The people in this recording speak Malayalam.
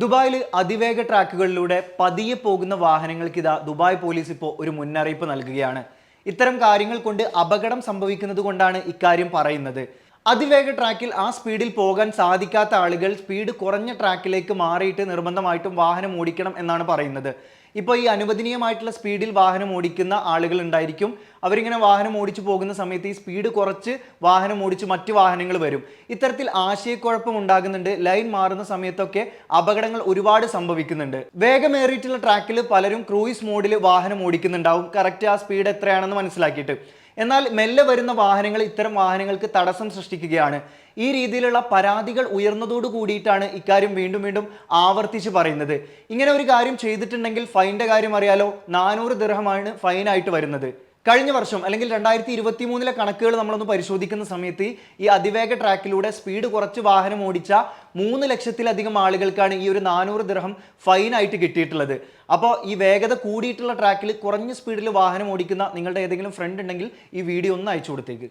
ദുബായിൽ അതിവേഗ ട്രാക്കുകളിലൂടെ പതിയെ പോകുന്ന വാഹനങ്ങൾക്ക് ഇതാ ദുബായ് പോലീസ് ഇപ്പോൾ ഒരു മുന്നറിയിപ്പ് നൽകുകയാണ്. ഇത്തരം കാര്യങ്ങൾ കൊണ്ട് അപകടം സംഭവിക്കുന്നത് കൊണ്ടാണ് ഇക്കാര്യം പറയുന്നത്. അതിവേഗ ട്രാക്കിൽ ആ സ്പീഡിൽ പോകാൻ സാധിക്കാത്ത ആളുകൾ സ്പീഡ് കുറഞ്ഞ ട്രാക്കിലേക്ക് മാറിയിട്ട് നിർബന്ധമായിട്ടും വാഹനം ഓടിക്കണം എന്നാണ് പറയുന്നത്. ഇപ്പോൾ ഈ അനുവദനീയമായിട്ടുള്ള സ്പീഡിൽ വാഹനം ഓടിക്കുന്ന ആളുകൾ ഉണ്ടായിരിക്കും. അവരിങ്ങനെ വാഹനം ഓടിച്ചു പോകുന്ന സമയത്ത് ഈ സ്പീഡ് കുറച്ച് വാഹനം ഓടിച്ച് മറ്റു വാഹനങ്ങൾ വരും. ഇത്തരത്തിൽ ആശയക്കുഴപ്പം ഉണ്ടാകുന്നുണ്ട്. ലൈൻ മാറുന്ന സമയത്തൊക്കെ അപകടങ്ങൾ ഒരുപാട് സംഭവിക്കുന്നുണ്ട്. വേഗമേറിയിട്ടുള്ള ട്രാക്കിൽ പലരും ക്രൂയിസ് മോഡിൽ വാഹനം ഓടിക്കുന്നുണ്ടാവും. കറക്റ്റ് ആ സ്പീഡ് എത്രയാണെന്ന് മനസ്സിലാക്കിയിട്ട്. എന്നാൽ മെല്ലെ വരുന്ന വാഹനങ്ങൾ ഇത്തരം വാഹനങ്ങൾക്ക് തടസ്സം സൃഷ്ടിക്കുകയാണ്. ഈ രീതിയിലുള്ള പരാതികൾ ഉയർന്നതോടു കൂടിയിട്ടാണ് ഇക്കാര്യം വീണ്ടും വീണ്ടും ആവർത്തിച്ച് പറയുന്നത്. ഇങ്ങനെ ഒരു കാര്യം ചെയ്തിട്ടുണ്ടെങ്കിൽ ഫൈന്റെ കാര്യം അറിയാലോ. നാനൂറ് ദിർഹമാണ് ഫൈനായിട്ട് വരുന്നത്. കഴിഞ്ഞ വർഷം അല്ലെങ്കിൽ രണ്ടായിരത്തി ഇരുപത്തി മൂന്നിലെ കണക്കുകൾ നമ്മളൊന്ന് പരിശോധിക്കുന്ന സമയത്ത് ഈ അതിവേഗ ട്രാക്കിലൂടെ സ്പീഡ് കുറച്ച് വാഹനം ഓടിച്ച മൂന്ന് ലക്ഷത്തിലധികം ആളുകൾക്കാണ് ഈ ഒരു നാനൂറ് ദിർഹം ഫൈനായിട്ട് കിട്ടിയിട്ടുള്ളത്. അപ്പോൾ ഈ വേഗത കൂടിയിട്ടുള്ള ട്രാക്കിൽ കുറഞ്ഞ സ്പീഡിൽ വാഹനം ഓടിക്കുന്ന നിങ്ങളുടെ ഏതെങ്കിലും ഫ്രണ്ട് ഉണ്ടെങ്കിൽ ഈ വീഡിയോ ഒന്ന് അയച്ചു കൊടുത്തേക്ക്.